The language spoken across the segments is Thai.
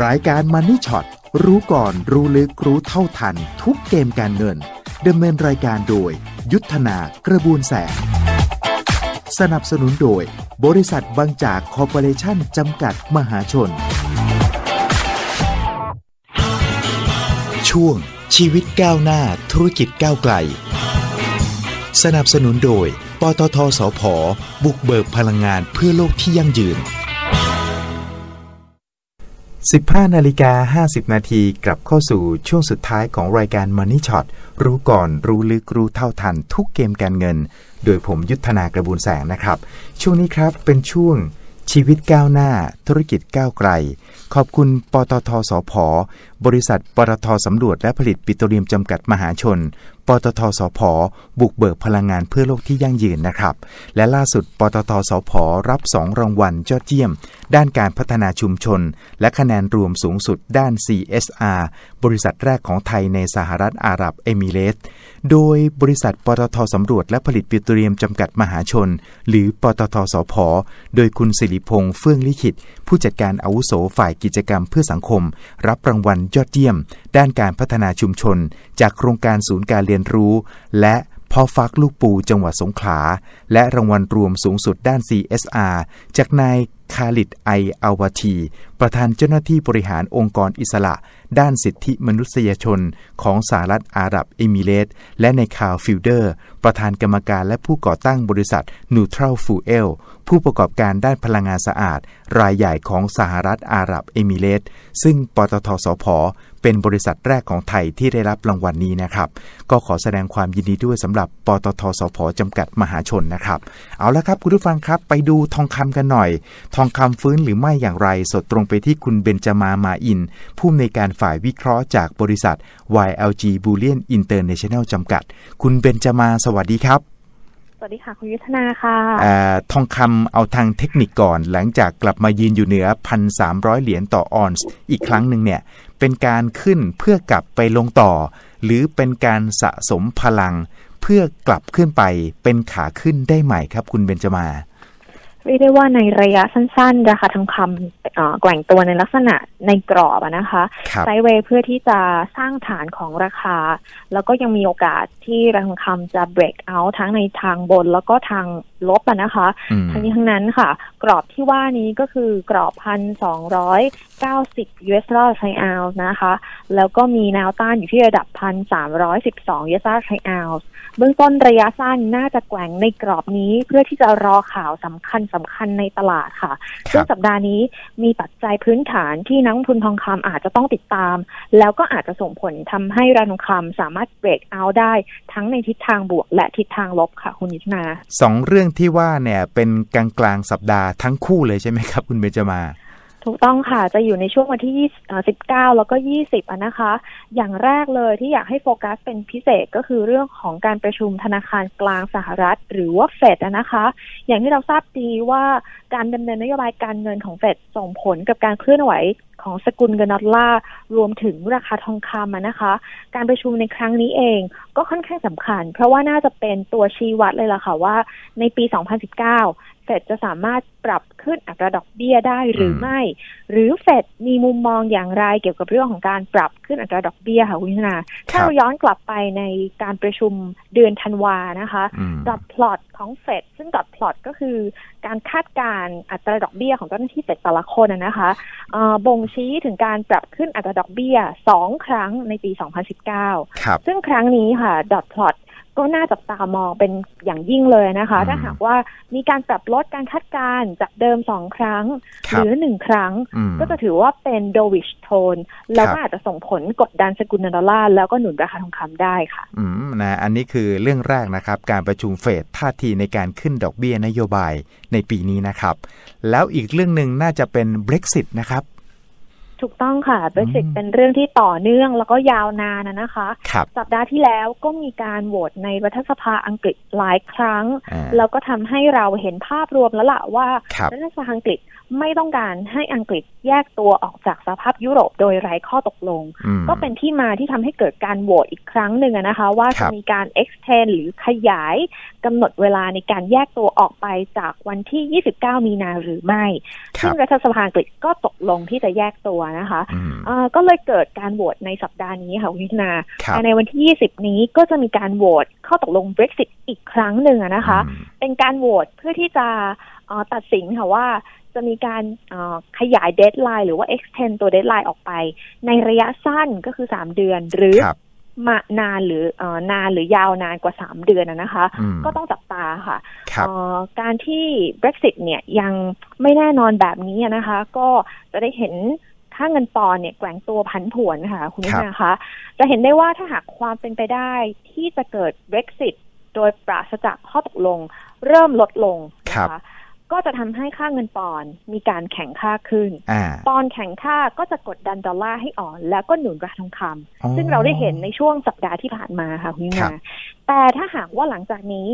รายการมันนี่ช็อตรู้ก่อนรู้ลึกรู้เท่าทัน ทุกเกมการเงินดำเนินรายการโดย ยุทธนากระบวนแสง สนับสนุนโดย บริษัทบางจากคอร์ปอเรชั่นจำกัดมหาชน ช่วงชีวิตก้าวหน้าธุรกิจก้าวไกล สนับสนุนโดย ปตทสพบุกเบิกพลังงานเพื่อโลกที่ยั่งยืน 15นาฬิกา50 นาทีกลับเข้าสู่ช่วงสุดท้ายของรายการ Money Shot รู้ก่อนรู้ลึกรู้เท่าทันทุกเกมการเงิน โดยผมยุทธนากระบูนแสงนะครับ ช่วงนี้ครับเป็นช่วงชีวิตก้าวหน้า ธุรกิจก้าวไกล ขอบคุณปตทสพ บริษัท ปตทสำรวจและผลิตปิโตรเลียมจำกัดมหาชน ปตทสพบุกเบิกพลังงานเพื่อโลกที่ยั่งยืนนะครับ และล่าสุด ปตทสพรับ2รางวัลยอดเยี่ยม ด้านการพัฒนาชุมชน และคะแนนรวมสูงสุดด้าน CSR บริษัทแรกของไทยในสหรัฐอาหรับเอมิเรตส์โดยบริษัท ปตทสำรวจและผลิตปิโตรเลียมจำกัดมหาชน หรือปตทสพโดยคุณสิริพงษ์เฟื่องลิขิต ผู้จัดการอาวุโสฝ่ายกิจกรรมเพื่อสังคม รับรางวัลยอดเยี่ยม ด้านการพัฒนาชุมชน จากโครงการศูนย์การเรียนรู้ และพ่อฟักลูกปูจังหวัดสงขลา และรางวัลรวมสูงสุดด้าน CSR จากนาย คาลิดไออาวาที ประธานเจ้าหน้าที่บริหารองค์กรอิสระ ด้านสิทธิมนุษยชน ของสหรัฐอาหรับเอมิเรตส์และในคาร์ฟิลเดอร์ ประธานกรรมการและผู้ก่อตั้งบริษัท Neutral Fuel ผู้ประกอบการด้านพลังงานสะอาด รายใหญ่ของสหรัฐอาหรับเอมิเรตส์ซึ่งปตทสพเป็นบริษัทแรกของไทยที่ได้รับรางวัลนนี้นะครับ ก็ขอแสดงความยินดีด้วยสำหรับปตทสพจำกัดมหาชนนะครับ เอาละครับคุณผู้ฟังครับไปดูทองคำกันหน่อยทองคำฟื้นหรือไม่อย่างไร สดตรงไปที่คุณเบนจามามาอิน ผู้อำนวยการฝ่ายวิเคราะห์จากบริษัท YLG Bullion International จำกัด คุณเบนจามาสวัสดีครับสวัสดีค่ะคุณยุทธนาค่ะเออทองคำเอาทางเทคนิคก่อน หลังจากกลับมายืนอยู่เหนือ 1,300 เหรียญต่อออนซ์อีกครั้งหนึ่งเนี่ย เป็นการขึ้นเพื่อกลับไปลงต่อ หรือเป็นการสะสมพลัง เพื่อกลับขึ้นไปเป็นขาขึ้นได้ใหม่ครับคุณเบนจามา เรียกได้ว่าในระยะสั้นๆ ราคาทองคำเอ่อแกว่งตัวในลักษณะในกรอบอะนะคะครับไซด์เวย์เพื่อที่จะสร้างฐานของราคา แล้วก็ยังมีโอกาสที่ราคาทองคำจะ break out ทั้งในทางบนแล้วก็ทางลบอะนะคะอืมทั้งนี้ทั้งนั้นค่ะ กรอบที่ว่านี้ก็คือกรอบพันสองร้อยเก้าสิบ US ดอลลาร์ไทยออนซ์นะคะ แล้วก็มีแนวต้านอยู่ที่ระดับพันสามร้อยสิบสอง US ดอลลาร์ไทยออนซ์เบื้องต้นระยะสั้นน่าจะแกว่งในกรอบนี้เพื่อที่จะรอข่าวสำคัญสำคัญในตลาดค่ะคซึ่รังบสัปดาห์นี้มีปัจจัยพื้นฐานที่นักลงทุนทองคำอาจจะต้องติดตาม แล้วก็อาจจะส่งผลทำให้ราคาทองคำสามารถเบรกเอาท์ได้ทั้งในทิศทางบวก และทิศทางลบค่ะคุณยุทธนาสองเรื่องที่ว่าเนี่ยเป็นกลางกลางๆสัปดาห์ทั้งคู่เลยใช่ไหมครับ คุณเบนจามา ถูกต้องค่ะ จะอยู่ในช่วงวันที่ 19 แล้วก็ 20ะนะคะ อย่างแรกเลยที่อยากให้โฟกัสเป็นพิเศษก็คือเรื่องของการประชุมธนาคารกลางสหรัฐ หรือว่าเฟดนะคะ อย่างที่เราทราบดีว่าการดำเนินนโยบายการเงินของเฟดส่งผลกับการเคลื่อนไหว ของสกุลเงินดอลลาร์รวมถึงราคาทองคำอะนะคะ การประชุมในครั้งนี้เองก็ค่อนข้างสำคัญ เพราะว่าน่าจะเป็นตัวชี้วัดเลยล่ะค่ะว่าในปี 2019 เฟดจะสามารถปรับขึ้นอัตราดอกเบี้ยได้หรือมไม่ หรือเฟดมีมุมมองอย่างไรเกี่ยวกับเรื่องของการปรับขึ้นอัตราดอกเบี้ยค่ะคุณธนา ถ้าเราย้อนกลับไปในการประชุมเดือนธันวานะคะอืมดอทพลอตของเฟดซึ่งดอทพลอตก็คือการคาดการณ์อัตราดอกเบี้ยของเจ้าหน้าที่เฟดแต่ละคนนะนะคะเอ่อบ่งชี้ถึงการปรับขึ้นอัตราดอกเบี้ยสองครั้งในปี 2019ครับซึ่งครั้งนี้ค่ะดอทพลอตก็น่าจับตามองเป็นอย่างยิ่งเลยนะคะอืมถ้าหากว่ามีการปรับลดการคาดการณ์จากเดิมสองครั้งคหรับรือหนึ่งครั้งอืมก็จะถือว่าเป็นโดวิชโทนแล้วครัก็บอาจจะส่งผลกดดันสกุลเงินดอลลาร์แล้วก็หนุนราคาทองคำได้ค่ะอืมนะอันนี้คือเรื่องแรกนะครับ การประชุมเฟดท่าทีในการขึ้นดอกเบี้ยนโยบายในปีนี้นะครับ แล้วอีกเรื่องหนึ่งน่าจะเป็น Brexit นะครับ ถูกต้องค่ะ Brexit อืมเป็นเรื่องที่ต่อเนื่องแล้วก็ยาวนานนะนะคะครับสัปดาห์ที่แล้วก็มีการโหวตในรัฐสภาอังกฤษหลายครั้งอ่าแล้วก็ทำให้เราเห็นภาพรวมแล้วล่ะว่าครับรัฐสภาอังกฤษ ไม่ต้องการให้อังกฤษแยกตัวออกจากสภาพยุโรปโดยไร้ข้อตกลงอืมก็เป็นที่มาที่ทำให้เกิดการโหวตอีกครั้งหนึ่งอะนะคะ ว่าครัจะบมีการ extend หรือขยายกำหนดเวลาในการแยกตัวออกไปจากวันที่ 29 มีนาหรือไม่คซึ่รังบรัฐสภาอังกฤษก็ตกลงที่จะแยกตัวนะคะอืมเอ่อก็เลยเกิดการโหวตในสัปดาห์นี้ค่ะคุณวิทนาครับภายในวันที่ 20 นี้ก็จะมีการโหวตข้อตกลง Brexit อีกครั้งหนึ่งอะนะคะอืมเป็นการโหวตเพื่อที่จะเอ่อตัดสินค่ะว่า จะมีการเอ่อขยายเด d ไลน์หรือว่า extend ตัวเด d ไลน์ออกไป ในระยะสั้นก็คือ3เดือนหรือครับมานานหรือเอ่อนานหรือยาวนานกว่า3เดือนอะนะคะอืมก็ต้องจับตาค่ะครับเอ่อการที่ Brexit เนี่ยยังไม่แน่นอนแบบนี้อะนะคะ ก็จะได้เห็นค่าเงินปอนด์เนี่ยแกว่งตัวผันผวนค่ะ คุณผู้ชมคะ จะเห็นได้ว่าถ้าหากความเป็นไปได้ที่จะเกิด Brexit โดยปราศจากข้อตกลง เริ่มลดลงนะครัคะบ ก็จะทำให้ค่าเงินปอนด์มีการแข่งค่าขึ้นอ่าปอนด์แข่งค่าก็จะกดดันดอลลาร์ให้อ่อน แล้วก็หนุนราคาทองคำอ๋อซึ่งเราได้เห็นในช่วงสัปดาห์ที่ผ่านมาค่ะคุณครันาบแต่ถ้าหากว่าหลังจากนี้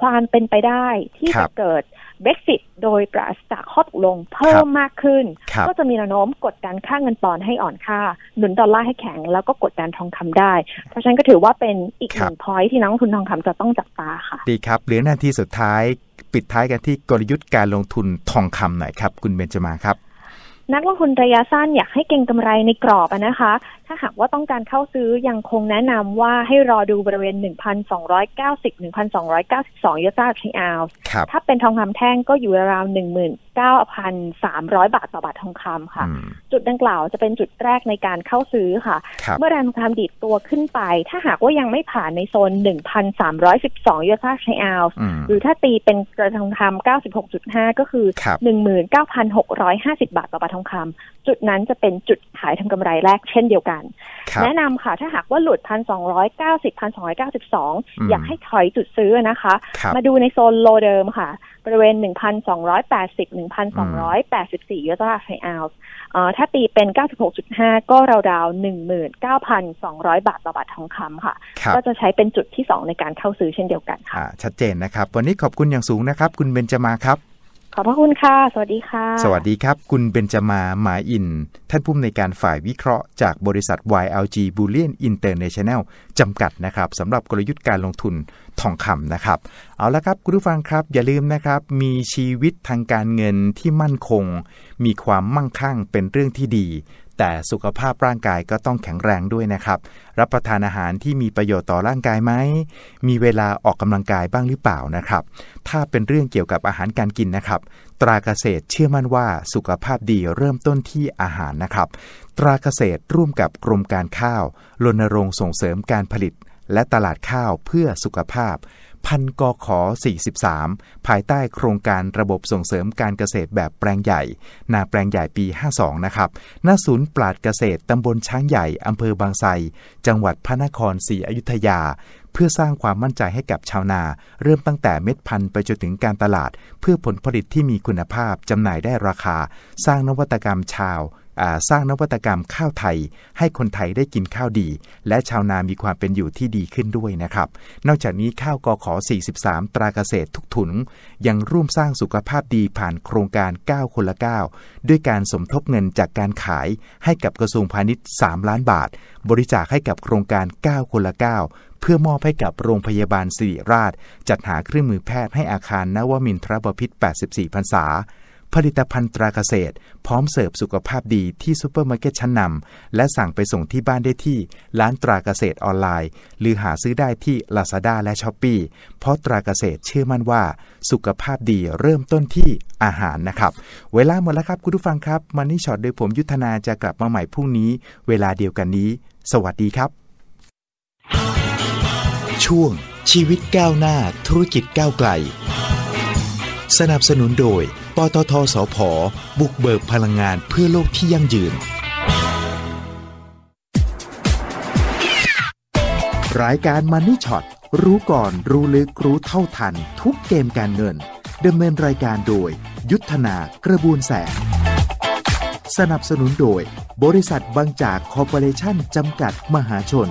ความเป็นไปได้ที่ครัจะบเกิด Brexit โดยปราศจากข้อตกลงเพิ่มมากขึ้นครับก็จะมีแนวโน้มกดดันค่าเงินปอนด์ให้อ่อนค่า หนุนดอลลาร์ให้แข็ง แล้วก็กดดันทองคำได้ เพราะฉะนั้นก็ถือว่าเป็นอีกหนึ่งพอยที่นักลงทุนทองคำจะต้องจับตาค่ะ ดีครับเหลือนาทีสุดท้าย ปิดท้ายกันที่กลยุทธ์การลงทุนทองคำหน่อยครับ คุณเบนจมาครับนักลงทุนระยะสั้นอยากให้เก่งกำไรในกรอบนะคะ ถ้าหากว่าต้องการเข้าซื้อยังคงแนะนำว่าให้รอดูบริเวณ 1,290 1,292ยูโรทรีออนซ์ครับถ้าเป็นทองคำแท่งก็อยู่ราวๆ19,300 บาทต่อบาททองคำค่ะอืมจุดดังกล่าวจะเป็นจุดแรกในการเข้าซื้อค่ะครับเมื่อแรงทองคำดีดตัวขึ้นไป ถ้าหากว่ายังไม่ผ่านในโซน 1,312ยูโรทรีออนซ์อืมหรือถ้าตีเป็นกระทองคำ96.5 ก็คือครับ19,650 บาทต่อบาททองคำจุดนั้นจะเป็นจุดขายทำกำไรแรกเช่นเดียวกันครับแนะนำค่ะถ้าหากว่าหลุด 1,290 1,292 อยากให้ถอยจุดซื้อนะคะครับมาดูในโซนโลเดิมค่ะ บริเวณ 1,280 1,284ยูโรไทออนซ์เอ่อถ้าตีเป็น 96.5 ก็ราวๆ19,200 บาทต่อบาททองคำค่ะครับก็จะใช้เป็นจุดที่ 2 ในการเข้าซื้อเช่นเดียวกันค่ะอ่าชัดเจนนะครับ วันนี้ขอบคุณอย่างสูงนะครับ คุณเบนจมาครับ ขอบพระคุณค่ะ สวัสดีค่ะ สวัสดีครับ คุณเบนจมาหมายอิน ท่านผู้อำนวยการฝ่ายวิเคราะห์จากบริษัท YLG Bullion International จำกัดนะครับสำหรับกลยุทธ์การลงทุนทองคำนะครับ เอาละครับ คุณผู้ฟังครับ อย่าลืมนะครับ มีชีวิตทางการเงินที่มั่นคง มีความมั่งคั่งเป็นเรื่องที่ดีแต่สุขภาพร่างกายก็ต้องแข็งแรงด้วยนะครับ รับประทานอาหารที่มีประโยชน์ต่อร่างกายไหม มีเวลาออกกำลังกายบ้างหรือเปล่านะครับ ถ้าเป็นเรื่องเกี่ยวกับอาหารการกินนะครับ ตราเกษตรเชื่อมั่นว่าสุขภาพดีเริ่มต้นที่อาหารนะครับ ตราเกษตรร่วมกับกรมการข้าวรณรงค์ส่งเสริมการผลิต และตลาดข้าวเพื่อสุขภาพ พันกขอ 43 ภายใต้โครงการระบบส่งเสริมการเกษตรแบบแปลงใหญ่ นาแปลงใหญ่ปี 52 นะครับ ณ ศูนย์ปราดเกษตรตำบลช้างใหญ่อำเภอบางไทร จังหวัดพระนครศรีอยุธยา เพื่อสร้างความมั่นใจให้กับชาวนา เริ่มตั้งแต่เม็ดพันธุ์ไปจนถึงการตลาด เพื่อผลผลิตที่มีคุณภาพจำหน่ายได้ราคา สร้างนวัตกรรมชาว สร้างนวัตกรรมข้าวไทย ให้คนไทยได้กินข้าวดี และชาวนามีความเป็นอยู่ที่ดีขึ้นด้วยนะครับ นอกจากนี้ข้าวกอขอ 43 ตราเกษตรทุกถุงยังร่วมสร้างสุขภาพดีผ่านโครงการ 9 คนละ 9 ด้วยการสมทบเงินจากการขายให้กับกระทรวงพาณิชย์ 3 ล้านบาท บริจาคให้กับโครงการ 9 คนละ 9เพื่อมอบให้กับโรงพยาบาลสิริราช จัดหาเครื่องมือแพทย์ให้อาคารนวมินทรบพิษ 84 พรรษา ผลิตภัณฑ์ตราเกษตร พร้อมเสิร์ฟสุขภาพดีที่ซูเปอร์มาร์เก็ตชั้นนำและสั่งไปส่งที่บ้านได้ที่ร้านตราเกษตรออนไลน์ หรือหาซื้อได้ที่ Lazada และ s h อ p e e เพราะตราเกษตรเชื่อมั่นว่า สุขภาพดีเริ่มต้นที่อาหารนะครับ เวลาหมดแล้วครับคุณผู้ฟังครับมันนี่ช็อตโดยผมยุทธนาจะกลับมาใหม่พรุ่งนี้ เวลาเดียวกันนี้ สวัสดีครับ ช่วงชีวิตก้าวหน้าธุรกิจก้าวไกล สนับสนุนโดย ปตทสพบุกเบิกพลังงานเพื่อโลกที่ยั่งยืน รายการมันนี่ช็อตรู้ก่อนรู้ลึกรู้เท่าทัน ทุกเกมการเงินดำเนินรายการโดย ยุทธนากระบวนแสงสนับสนุนโดย บริษัทบางจากคอร์ปอเรชั่นจำกัดมหาชน